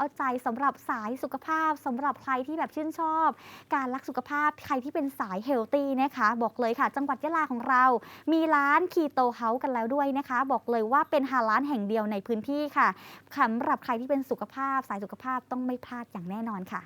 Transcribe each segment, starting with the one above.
เอาใจสำหรับสายสุขภาพสำหรับใครที่แบบชื่นชอบ การรักสุขภาพใครที่เป็นสายเฮลตี้นะคะ บอกเลยค่ะ จังหวัดยะลาของเรา มีร้านคีโตเฮาส์กันแล้วด้วยนะคะ บอกเลยว่าเป็นฮาร้านแห่งเดียวในพื้นที่ค่ะสำหรับใครที่เป็นสุขภาพสายสุขภาพต้องไม่พลาดอย่างแน่นอนค่ะ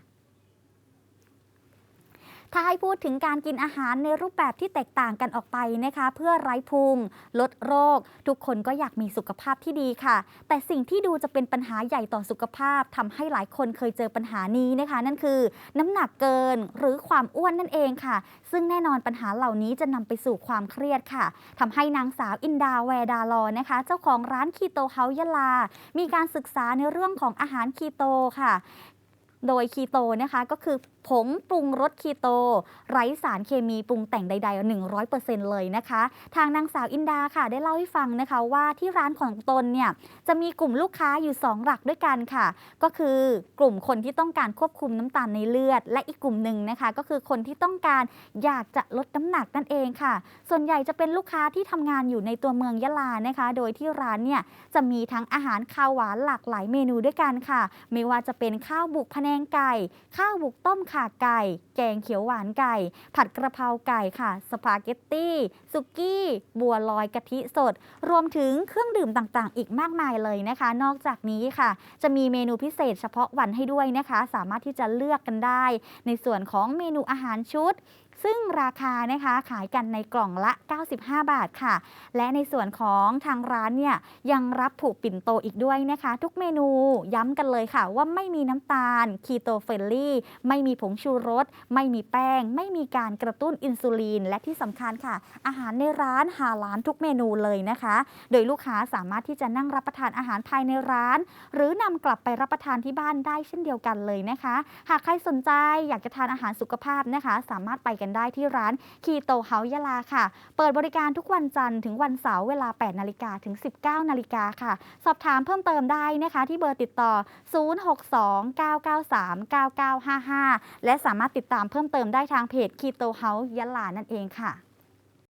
ถ้าให้พูดถึงการกินอาหารในรูปแบบที่แตกต่างกันออกไปนะคะ เพื่อไร้พุงลดโรค ทุกคนก็อยากมีสุขภาพที่ดีค่ะ แต่สิ่งที่ดูจะเป็นปัญหาใหญ่ต่อสุขภาพทำให้หลายคนเคยเจอปัญหานี้นะคะ นั่นคือ น้ำหนักเกินหรือความอ้วนนั่นเองค่ะ ซึ่งแน่นอนปัญหาเหล่านี้จะนำไปสู่ความเครียดค่ะทำให้นางสาวอินดาแวดาลอนะคะ เจ้าของร้านคีโตเฮายะลา มีการศึกษาในเรื่องของอาหารคีโตค่ะโดยคีโตนะคะก็คือ ผงปรุงรสคีโต ไร้สารเคมีปรุงแต่งใด ๆ 100%เลยนะคะ ทางนางสาวอินดาค่ะได้เล่าให้ฟังนะคะว่าที่ร้านของตนเนี่ยจะมีกลุ่มลูกค้าอยู่ 2 หลักด้วยกันค่ะ ก็คือกลุ่มคนที่ต้องการควบคุมน้ำตาลในเลือด และอีกกลุ่มหนึ่งนะคะ ก็คือคนที่ต้องการอยากจะลดน้ำหนักนั่นเองค่ะ ส่วนใหญ่จะเป็นลูกค้าที่ทำงานอยู่ในตัวเมืองยะลานะคะ โดยที่ร้านเนี่ยจะมีทั้งอาหารคาวหวานหลากหลายเมนูด้วยกันค่ะ ไม่ว่าจะเป็นข้าวบุกพะแนงไก่ ข้าวบุกต้มข่าไก่ แกงเขียวหวานไก่ ผัดกระเพราไก่ค่ะ สปาเกตตี้สุกี้ บัวลอยกะทิสด รวมถึงเครื่องดื่มต่างๆ อีกมากมายเลยนะคะ นอกจากนี้ค่ะ จะมีเมนูพิเศษเฉพาะวันให้ด้วยนะคะ สามารถที่จะเลือกกันได้ ในส่วนของเมนูอาหารชุด ซึ่งราคานะคะขายกันในกล่องละ 95 บาทค่ะ และในส่วนของทางร้านเนี่ยยังรับผูกปิ่นโตอีกด้วยนะคะ ทุกเมนูย้ำกันเลยค่ะ ว่าไม่มีน้ำตาลคีโตเฟรนลี่ไม่มีผงชูรส ไม่มีแป้ง ไม่มีการกระตุ้นอินซูลิน และที่สำคัญค่ะ อาหารในร้านหาร้านทุกเมนูเลยนะคะ โดยลูกค้าสามารถที่จะนั่งรับประทานอาหารภายในร้าน หรือนำกลับไปรับประทานที่บ้านได้เช่นเดียวกันเลยนะคะ หากใครสนใจอยากจะทานอาหารสุขภาพนะคะ สามารถไปกันได้ที่ร้านคีโตเฮายะลาค่ะ เปิดบริการทุกวันจันทร์ถึงวันเสาร์เวลา 8 นาฬิกาถึง 19 นาฬิกาค่ะ สอบถามเพิ่มเติมได้นะคะ ที่เบอร์ติดต่อ 062-993-9955 และสามารถติดตามเพิ่มเติมได้ทางเพจคีโตเฮายะลานั่นเองค่ะ